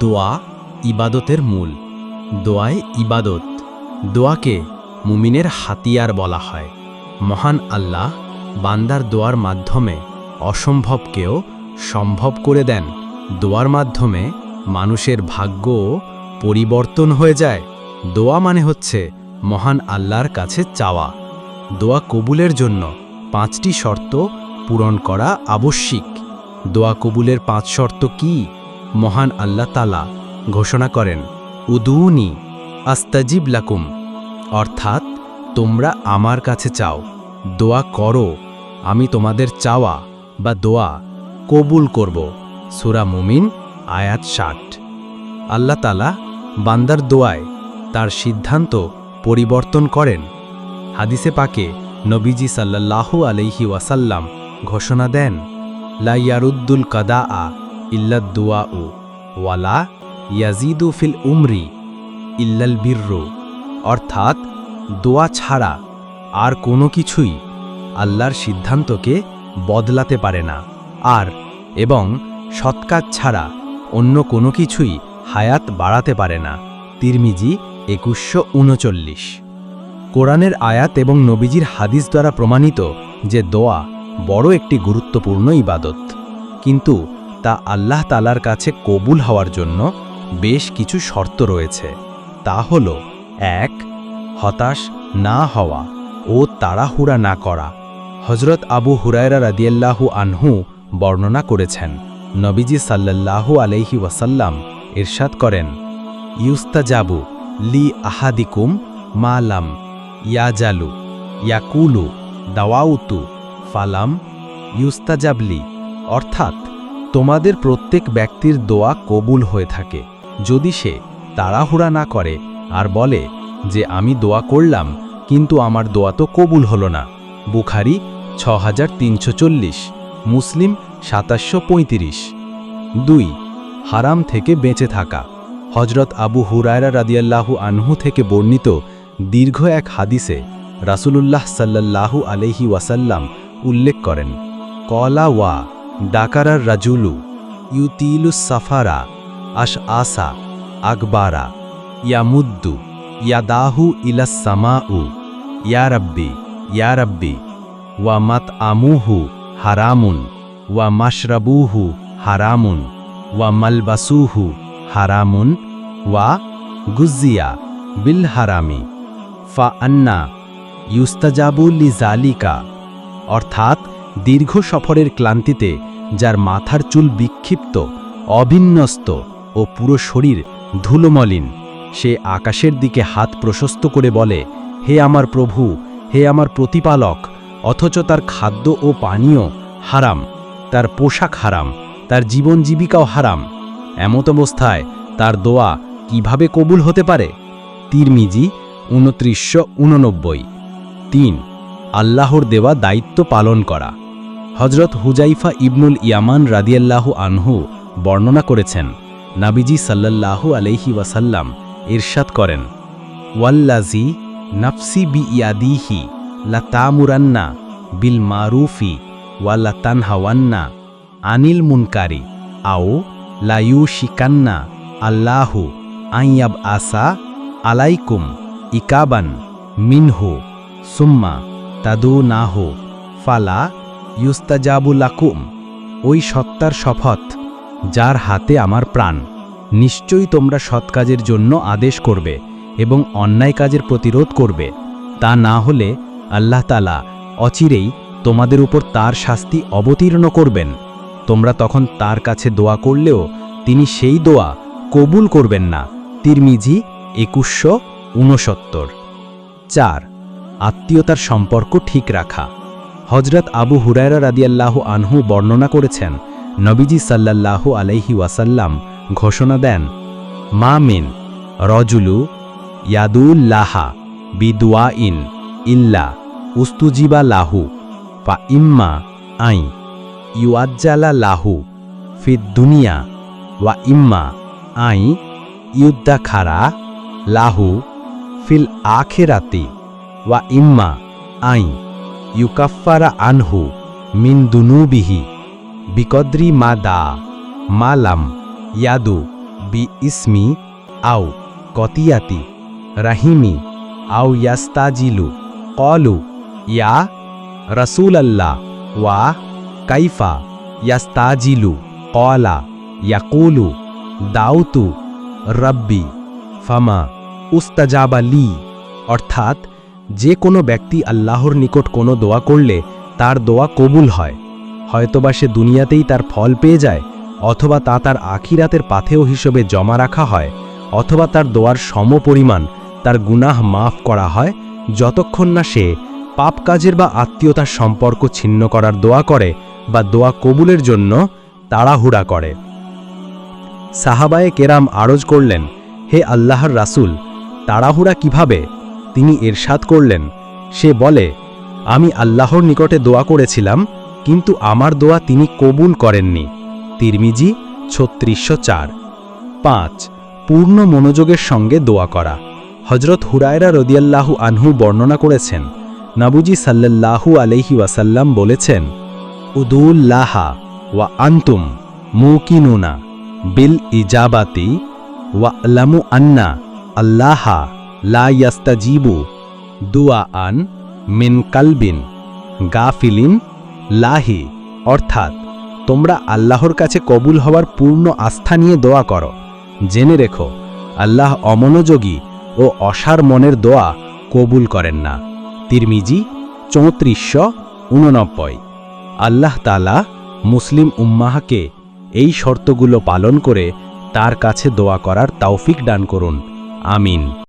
দোয়া ইবাদতের মূল। দোয়ায় ইবাদত। দোয়াকে মুমিনের হাতিয়ার বলা হয়। মহান আল্লাহ বান্দার দোয়ার মাধ্যমে অসম্ভবকেও সম্ভব করে দেন। দোয়ার মাধ্যমে মানুষের ভাগ্যও পরিবর্তন হয়ে যায়। দোয়া মানে হচ্ছে মহান আল্লাহর কাছে চাওয়া। দোয়া কবুলের জন্য পাঁচটি শর্ত পূরণ করা আবশ্যিক। দোয়া কবুলের পাঁচ শর্ত কি? মহান আল্লাহ তালা ঘোষণা করেন, উদুনি আস্তাজিব লাকুম। অর্থাৎ, তোমরা আমার কাছে চাও, দোয়া করো, আমি তোমাদের চাওয়া বা দোয়া কবুল করব। সুরা মুমিন, আয়াত ষাট। আল্লাহ তালা বান্দার দোয়ায় তার সিদ্ধান্ত পরিবর্তন করেন। হাদিসে পাকে নবীজি সাল্লাল্লাহু আলাইহি ওয়াসাল্লাম ঘোষণা দেন লাইয়ারুদ্দুল কাদা আ ইল্লাদ দোয়া উ ওয়ালা ইয়াজিদু ফিল উমরি ইল্লাল বিররু। অর্থাৎ, দোয়া ছাড়া আর কোনো কিছুই আল্লাহর সিদ্ধান্তকে বদলাতে পারে না। আর, এবং সৎকাজ ছাড়া অন্য কোনো কিছুই হায়াত বাড়াতে পারে না। তিরমিজি একুশশো উনচল্লিশ। কোরআনের আয়াত এবং নবীজির হাদিস দ্বারা প্রমাণিত যে দোয়া বড় একটি গুরুত্বপূর্ণ ইবাদত। কিন্তু তা আল্লাহ তালার কাছে কবুল হওয়ার জন্য বেশ কিছু শর্ত রয়েছে। তা হল, এক, হতাশ না হওয়া ও তাড়াহুড়া না করা। হজরত আবু হুরায়রা রাদিয়াল্লাহু আনহু বর্ণনা করেছেন, নবীজি সাল্লাল্লাহু আলাইহি ওয়াসাল্লাম ইরশাদ করেন, ইউস্তাজাবু লি আহাদিকুম মালাম ইয়াজালু ইয়াকুলু দাওয়াউতু ফালাম ইউস্তাজাবলি। অর্থাৎ তোমাদের প্রত্যেক ব্যক্তির দোয়া কবুল হয়ে থাকে। যদি সে তাড়াহুড়া না করে আর বলে যে, আমি দোয়া করলাম, কিন্তু আমার দোয়া তো কবুল হলো না। বুখারি ছ মুসলিম সাতাশশো পঁয়ত্রিশ। দুই, হারাম থেকে বেঁচে থাকা। হজরত আবু হুরায়রা রাদিয়াল্লাহু আনহু থেকে বর্ণিত দীর্ঘ এক হাদিসে রাসূলুল্লাহ সাল্লাল্লাহু আলাইহি ওয়াসাল্লাম উল্লেখ করেন, কলা ওয়া ডাকারার রাজুলু ইউতিলুস সাফারা, আশ আসা, আকবারা, ইয়ামুদ্দু, ইয়াদাহু ইলাস সামাউ, ইয়া রাব্বি ওয়া মাত আমুহু হারামুন, ওয়া মাশরাবুহু হারামুন, ওয়া মালবাসুহু হারামুন, ওয়া গুজিয়া বিল হারামি। ফা আন্না ইউস্তাজাবুল্লি জালিকা, অর্থাৎ দীর্ঘ সফরের ক্লান্তিতে যার মাথার চুল বিক্ষিপ্ত, অবিন্যস্ত ও পুরো শরীর ধুলোমলিন, সে আকাশের দিকে হাত প্রশস্ত করে বলে, হে আমার প্রভু, হে আমার প্রতিপালক, অথচ তার খাদ্য ও পানীয় হারাম, তার পোশাক হারাম, তার জীবন জীবিকাও হারাম। এমত অবস্থায় তার দোয়া কীভাবে কবুল হতে পারে? তিরমিজি, উনত্রিশশো উননব্বই। তিন, আল্লাহর দেওয়া দায়িত্ব পালন করা। হজরত হুজাইফা ইবনুল ইয়ামান রাদিয়াল্লাহু আনহু বর্ণনা করেছেন, নাবিজি সাল্লাল্লাহু আলাইহি ওয়াসাল্লাম ইরশাদ করেন ওয়াল্লাজি নাফসি বি ইয়াদিহি লাতামুরান্না বিল মারুফি ওয়ালা তানহাওয়ান্না আনিল মুনকারি আও লায়ু শিকান্না আল্লাহু আইয়াব আসা আলাইকুম ইকাবান মিনহু সুম্মা তাদু নাহু ফালা ইউস্তাজাবুলাকুম ওই সত্তার শপথ, যার হাতে আমার প্রাণ। নিশ্চয়ই তোমরা সৎ কাজের জন্য আদেশ করবে এবং অন্যায় কাজের প্রতিরোধ করবে। তা না হলে আল্লাহ তালা অচিরেই তোমাদের উপর তার শাস্তি অবতীর্ণ করবেন। তোমরা তখন তার কাছে দোয়া করলেও তিনি সেই দোয়া কবুল করবেন না। তিরমিজি একুশশো ঊনসত্তর চার, আত্মীয়তার সম্পর্ক ঠিক রাখা। হজরত আবু হুরায়রা রাদিয়াল্লাহু আনহু বর্ণনা করেছেন, নবীজি সাল্লাল্লাহু আলাইহি ওয়াসাল্লাম ঘোষণা দেন, মা মিন রজুলু ইয়াদুল্লাহা বিদুয়া ইন ইল্লা উস্তুজিবা লাহু ফা ইম্মা আই ইউয়াজ্জালা লাহু ফিদ দুনিয়া ওয়া ইম্মা আই ইউদ্দা খারা লাহু ফিল আখেরাতি ওয়া ইম্মা আই ইউকাফারা আনহু মিন দুনুবিহি বিকদ্রি মা দা মালাম ইয়াদু বি ইসমি আও কতিয়াতি রাহিমি আও ইয়াস্তাজিলু কলু ইয়া রসুল আল্লাহ ওয়া কাইফা ইয়াস্তাজিলু কলা ইয়াকুলু দাউতু রব্বি ফামা উস্তাজাবা লি অর্থাৎ যে কোনো ব্যক্তি আল্লাহর নিকট কোনো দোয়া করলে তার দোয়া কবুল হয়। হয়তোবা সে দুনিয়াতেই তার ফল পেয়ে যায়, অথবা তা তার আখিরাতের পাথেয় হিসেবে জমা রাখা হয়, অথবা তার দোয়ার সমপরিমাণ তার গুনাহ মাফ করা হয়, যতক্ষণ না সে পাপ কাজের বা আত্মীয়তার সম্পর্ক ছিন্ন করার দোয়া করে বা দোয়া কবুলের জন্য তাড়াহুড়া করে। সাহাবায়ে কেরাম আরজ করলেন, হে আল্লাহর রাসুল, তাড়াহুড়া কীভাবে? তিনি এরশাদ করলেন। সে বলে, আমি আল্লাহর নিকটে দোয়া করেছিলাম, কিন্তু আমার দোয়া তিনি কবুল করেননি। তিরমিজি ছত্রিশশো চার। পাঁচ, পূর্ণ মনোযোগের সঙ্গে দোয়া করা। হজরত হুরায়রা রদিয়াল্লাহু আনহু বর্ণনা করেছেন, নাবুজি সাল্লাল্লাহু আলহি ওয়াসাল্লাম বলেছেন, উদুল্লাহা ওয়া আন্তুম মুকিনুনা বিল ইজাবাতি ওয়া লামু আন্না আল্লাহা লা ইয়াস্তাজিবু দুয়া আন মিন কালবিন গাফিলিন লাহি অর্থাৎ, তোমরা আল্লাহর কাছে কবুল হওয়ার পূর্ণ আস্থা নিয়ে দোয়া করো। জেনে রেখো, আল্লাহ অমনোযোগী ও অসার মনের দোয়া কবুল করেন না। তিরমিজি চৌত্রিশশো উননব্বই। আল্লাহ তালা মুসলিম উম্মাহকে এই শর্তগুলো পালন করে তার কাছে দোয়া করার তৌফিক দান করুন। আমিন।